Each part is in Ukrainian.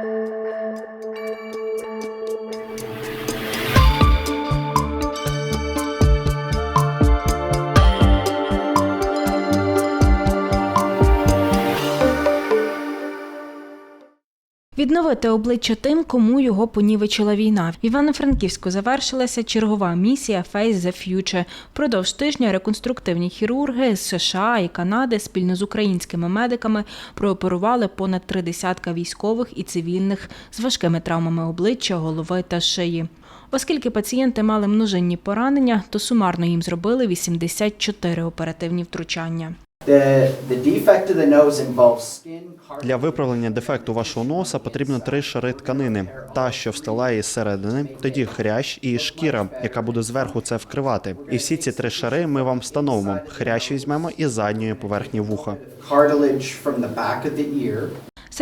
Música Відновити обличчя тим, кому його понівечила війна. В Івано-Франківську завершилася чергова місія Face the Future. Продовж тижня реконструктивні хірурги з США і Канади спільно з українськими медиками прооперували понад три десятка військових і цивільних з важкими травмами обличчя, голови та шиї. Оскільки пацієнти мали множинні поранення, то сумарно їм зробили 84 оперативні втручання. Для виправлення дефекту вашого носа потрібно три шари тканини: та, що встилає середини, тоді хрящ і шкіра, яка буде зверху це вкривати. І всі ці три шари ми вам встановимо. Хрящ візьмемо із задньої поверхні вуха.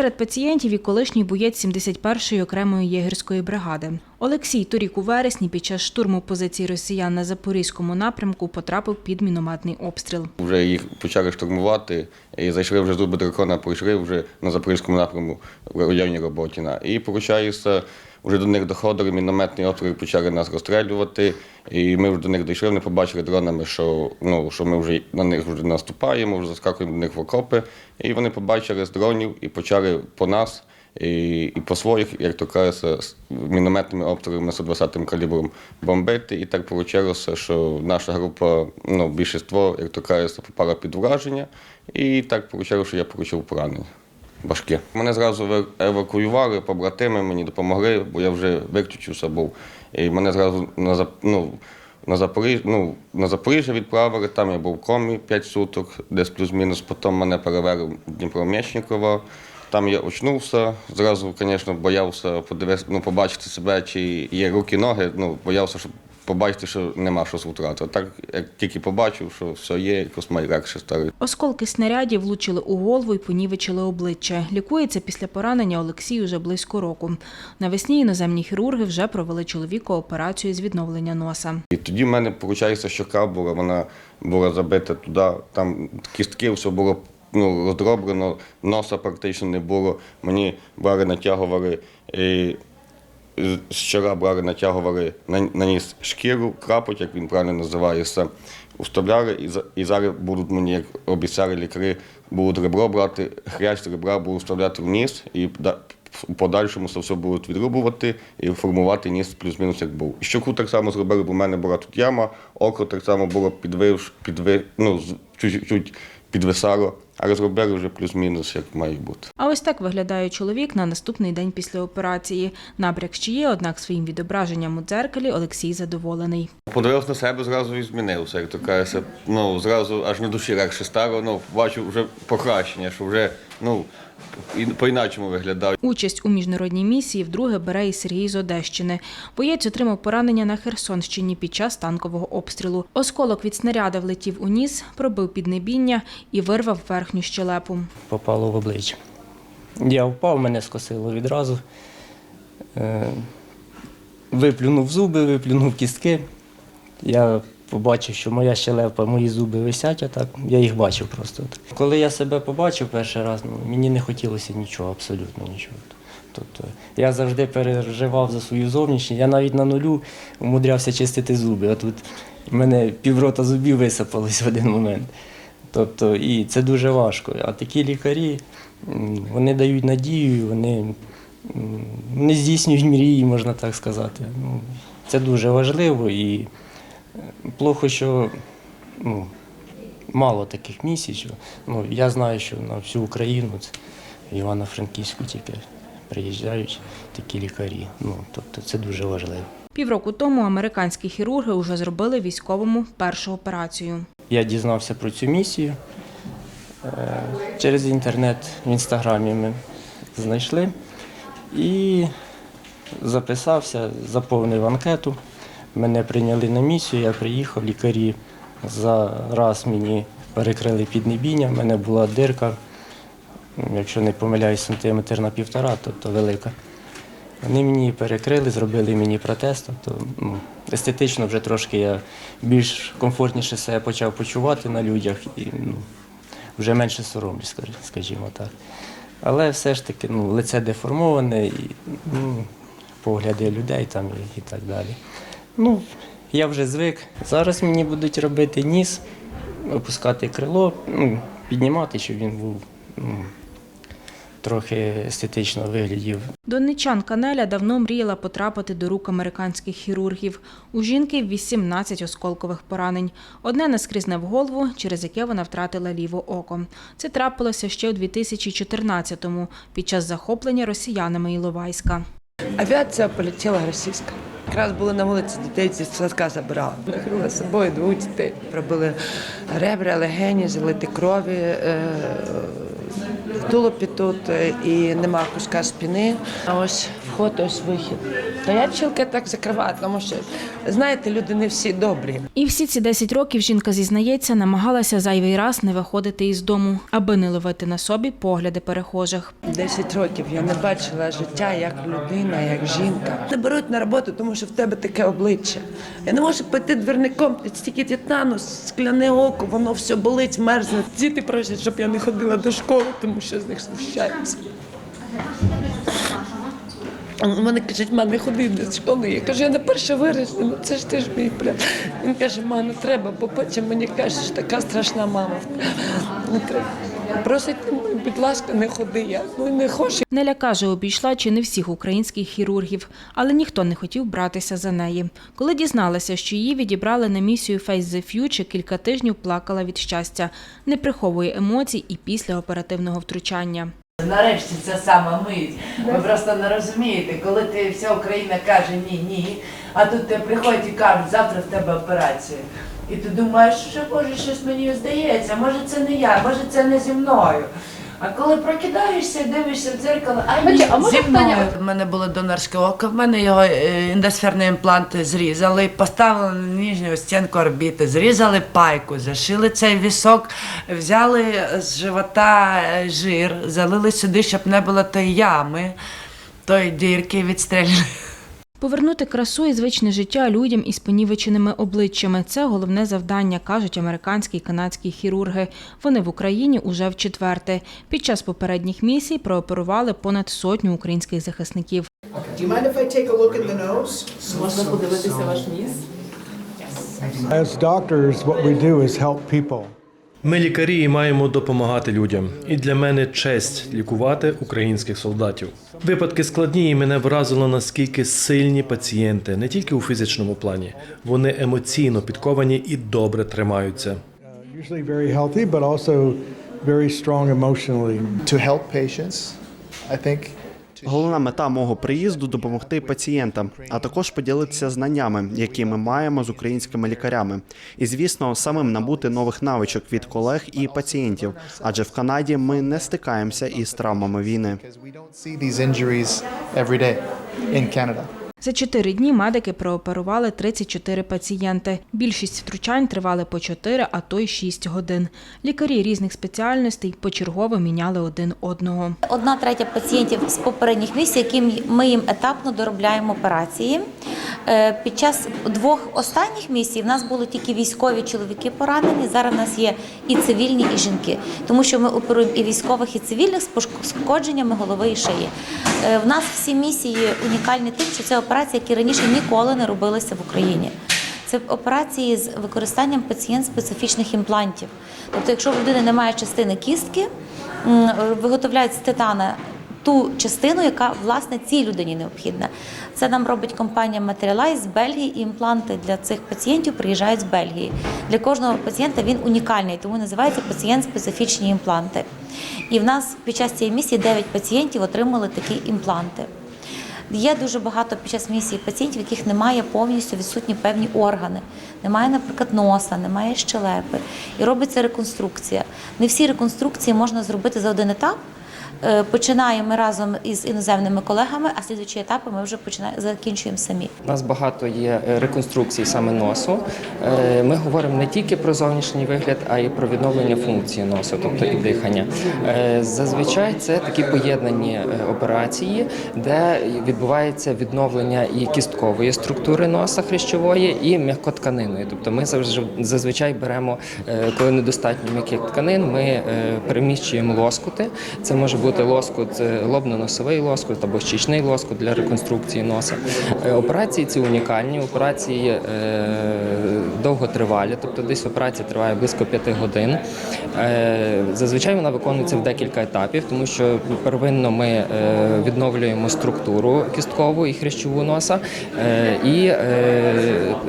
Серед пацієнтів і колишній боєць 71-ї окремої єгерської бригади. Олексій торік у вересні під час штурму позицій росіян на запорізькому напрямку потрапив під мінометний обстріл. Вже їх почали штурмувати і зайшли вже зуби дракона, прийшли вже на запорізькому напрямку в районі Роботіна. І получається, вже до них доходили мінометні обстріли, почали нас розстрілювати. І ми вже до них дійшли, вони побачили дронами, що, ну, що ми вже на них вже наступаємо, вже заскакуємо до них в окопи. І вони побачили з дронів і почали по нас. І, і по своїх, як то кажеться, мінометними обстрілами 120 калібром бомбити. І так вийшло, що наша група, ну, більшість, як то кажеться, попала під враження. І так вийшло, що я отримав поранення. Важке. Мене зразу евакуювали, побратими мені допомогли, бо я вже виключився був. І мене зразу на, ну, на, Запоріж... ну, на Запоріжжя відправили, там я був в комі 5 суток, десь плюс-мінус. Потім мене перевели в Дніпромєчникова. Там я очнувся, зразу, звісно, боявся подивитися, ну, побачити себе, чи є руки, ноги. Ну, боявся, щоб побачити, що нема що втратити. Так, як тільки побачив, що все є, якось має легше стало. Осколки снарядів влучили у голову і понівечили обличчя. Лікується після поранення Олексій уже близько року. Навесні іноземні хірурги вже провели чоловіку операцію з відновлення носа. І тоді в мене, виходить, щока була, вона була забита туди, там кістки, все було ну, роздроблено, носа практично не було. Мені брали, натягували, і щора брали, натягували на, на ніс шкіру, крапоть, як він правильно називається, уставляли, і, і зараз будуть мені, як обіцяли лікарі, будуть ребро брати, хрящ ребра будуть вставляти в ніс і в подальшому це все будуть відрубувати і формувати ніс плюс-мінус як був. І щоку так само зробили, бо в мене була тут яма, око так само було підвив, підви, ну, чуть-чуть підвисало, але зробили вже плюс-мінус, як має бути. А ось так виглядає чоловік на наступний день після операції. Набряк ще є, однак своїм відображенням у дзеркалі Олексій задоволений. Подивився на себе, зразу і змінився, як то кажеться. Ну, зразу аж на душі легше стало. Ну, бачу вже покращення, що вже ну, і по-іначому виглядав. Участь у міжнародній місії вдруге бере і Сергій з Одещини. Боєць отримав поранення на Херсонщині під час танкового обстрілу. Осколок від снаряда влетів у ніс, пробив піднебіння і вирвав верхню щелепу. попало в обличчя. Я впав, мене скосило відразу. Е, Виплюнув зуби, виплюнув кістки. Я побачив, що моя щелепа, мої зуби висять, а так я їх бачив просто. Коли я себе побачив перший раз, ну, мені не хотілося нічого, абсолютно нічого. Тобто я завжди переживав за свою зовнішність. Я навіть на нулю умудрявся чистити зуби. А тут в мене піврота зубів висипалось в один момент. Тобто, і це дуже важко. А такі лікарі вони дають надію, вони, вони здійснюють мрії, можна так сказати. Ну, це дуже важливо і плохо, що ну, мало таких місій. Що, ну, я знаю, що на всю Україну в Івано-Франківську тільки приїжджають такі лікарі. Ну, тобто це дуже важливо. Півроку тому американські хірурги вже зробили військовому першу операцію. Я дізнався про цю місію. Е, Через інтернет в інстаграмі ми знайшли і записався, заповнив анкету. Мене прийняли на місію, я приїхав, лікарі за раз мені перекрили піднебіння, в мене була дирка, якщо не помиляюсь, сантиметр на півтора, тобто велика. Вони мені перекрили, зробили мені протез. Тобто, ну, естетично вже трошки я більш комфортніше себе почав почувати на людях і ну, вже менше соромлюсь, скажімо так. Але все ж таки ну, лице деформоване і ну, погляди людей там і, і так далі. Ну, я вже звик. Зараз мені будуть робити ніс, опускати крило, ну, піднімати, щоб він був ну, трохи естетично виглядів. Донечанка Неля давно мріяла потрапити до рук американських хірургів. У жінки 18 осколкових поранень. Одне наскрізне в голову, через яке вона втратила ліве око. Це трапилося ще у 2014-му, під час захоплення росіянами Іловайська. Авіація полетіла російська. Якраз були на вулиці дітей зі садка забирали. Накрила з собою двох дітей. Пробили ребра, легені, залити крові, е, тулупі тут е, і нема куска спини. А ось вход, ось вихід. Та я чілки так закриваю, тому що, знаєте, люди не всі добрі. І всі ці 10 років жінка зізнається, намагалася зайвий раз не виходити із дому, аби не ловити на собі погляди перехожих. Десять років я не бачила життя як людина, як жінка. Не беруть на роботу, тому що в тебе таке обличчя. Я не можу пойти двірником, стільки титану, скляне око, воно все болить, мерзне. Діти просять, щоб я не ходила до школи, тому що з них знущаються. Вони кажуть, ма, не ходи до школи. Я кажу, я на перше вересня, ну це ж ти ж мій прям. Він каже, ма, не треба, бо потім мені кажеш, така страшна мама. Не треба. Просить, «Ну, будь ласка, не ходи. Я ну не хочу. Неля каже, обійшла чи не всіх українських хірургів, але ніхто не хотів братися за неї. Коли дізналася, що її відібрали на місію Face the Future, кілька тижнів плакала від щастя, не приховує емоцій і після оперативного втручання. Нарешті це сама мить. Ви просто не розумієте, коли ти вся Україна каже ні, ні, а тут тебе приходять і кажуть, завтра в тебе операція. І ти думаєш, що Боже, щось мені здається, може це не я, може це не зі мною. А коли прокидаєшся, дивишся в дзеркало, а ні, зі мною. У мене було донорське око, в мене його е, ендосферні імпланти зрізали, поставили на нижню стінку орбіти, зрізали пайку, зашили цей вісок, взяли з живота е, жир, залили сюди, щоб не було тої ями, тої дірки відстріляли. Повернути красу і звичне життя людям із понівеченими обличчями це головне завдання, кажуть американські і канадські хірурги. Вони в Україні уже в четверте. Під час попередніх місій прооперували понад сотню українських захисників. Можна подивитися ваш ніс? As doctors, what we do is help people. Ми лікарі і маємо допомагати людям. І для мене честь лікувати українських солдатів. Випадки складні, і мене вразило наскільки сильні пацієнти, не тільки у фізичному плані. Вони емоційно підковані і добре тримаються. Uh, to help patients, I think. Головна мета мого приїзду допомогти пацієнтам, а також поділитися знаннями, які ми маємо з українськими лікарями, і звісно, самим набути нових навичок від колег і пацієнтів. Адже в Канаді ми не стикаємося із травмами війни. За чотири дні медики прооперували 34 пацієнти. Більшість втручань тривали по 4, а то й 6 годин. Лікарі різних спеціальностей почергово міняли один одного. Одна третя пацієнтів з попередніх місць, яким ми їм етапно доробляємо операції. Е, Під час двох останніх місій в нас були тільки військові чоловіки поранені. Зараз в нас є і цивільні, і жінки, тому що ми оперуємо і військових, і цивільних з пошкодженнями голови і шиї. Е, В нас всі місії унікальні тим, що це операції, які раніше ніколи не робилися в Україні. Це операції з використанням пацієнт-специфічних імплантів. Тобто, якщо в людини немає частини кістки, виготовляють з титана ту частину, яка власне цій людині необхідна. Це нам робить компанія Materialize з Бельгії. І імпланти для цих пацієнтів приїжджають з Бельгії. Для кожного пацієнта він унікальний, тому називається пацієнт-специфічні імпланти. І в нас під час цієї місії 9 пацієнтів отримали такі імпланти. Є дуже багато під час місії пацієнтів, яких немає повністю відсутні певні органи. Немає, наприклад, носа, немає щелепи. І робиться реконструкція. Не всі реконструкції можна зробити за один етап. Е, Починаємо разом із іноземними колегами, а слідуючі етапи ми вже починаємо закінчуємо самі. У нас багато є е, реконструкцій саме носу. Е, Ми говоримо не тільки про зовнішній вигляд, а й про відновлення функції носу, тобто і дихання. Зазвичай це такі поєднані операції, де відбувається відновлення і кісткової структури носа хрящової, і м'якотканинної. Тобто ми завжди зазвичай беремо, коли недостатньо м'яких тканин, ми переміщуємо лоскути. Це може бути бути лоскут, лобно-носовий лоскут або щічний лоскут для реконструкції носа. Е, Операції ці унікальні, операції е, довготривалі, тобто десь операція триває близько 5 годин. Е, Зазвичай вона виконується в декілька етапів, тому що первинно ми е, відновлюємо структуру кісткову і хрящову носа е, і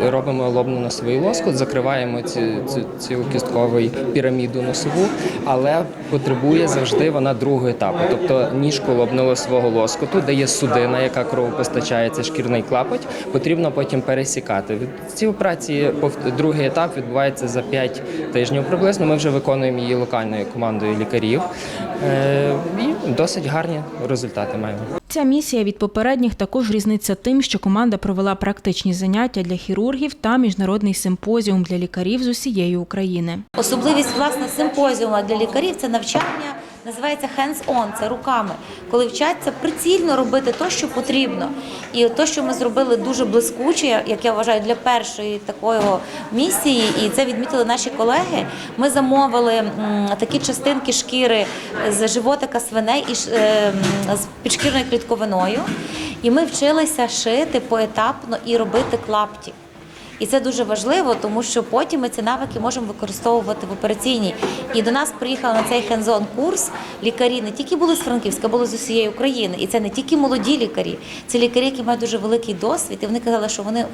робимо лобно-носовий лоскут, закриваємо цю, цю, кісткову піраміду носову, але потребує завжди вона другого етапу, тобто ніжку лобно-носового лоскуту, де є судина, яка кров постачає, це шкірний клапоть, потрібно потім пересікати. Від ці операції другий етап відбувається за 5 тижнів приблизно. Ми вже виконуємо її локальною командою лікарів е, і досить гарні результати маємо. Ця місія від попередніх також різниця тим, що команда провела практичні заняття для хірургів та міжнародний симпозіум для лікарів з усієї України. Особливість власне симпозіума для лікарів це навчання. Називається hands-on, це руками, коли вчаться прицільно робити те, що потрібно. І те, що ми зробили дуже блискуче, як я вважаю, для першої такої місії, і це відмітили наші колеги. Ми замовили такі частинки шкіри з животика свиней і е, з підшкірною клітковиною. І ми вчилися шити поетапно і робити клапті. І це дуже важливо, тому що потім ми ці навики можемо використовувати в операційній. І до нас приїхали на цей хензон курс лікарі не тільки були з Франківська, були з усієї України. І це не тільки молоді лікарі, це лікарі, які мають дуже великий досвід. І вони казали, що вони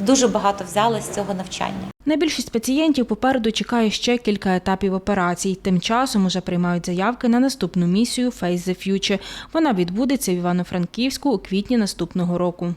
дуже багато взяли з цього навчання. На більшість пацієнтів попереду чекає ще кілька етапів операцій. Тим часом уже приймають заявки на наступну місію Face the Future. Вона відбудеться в Івано-Франківську у квітні наступного року.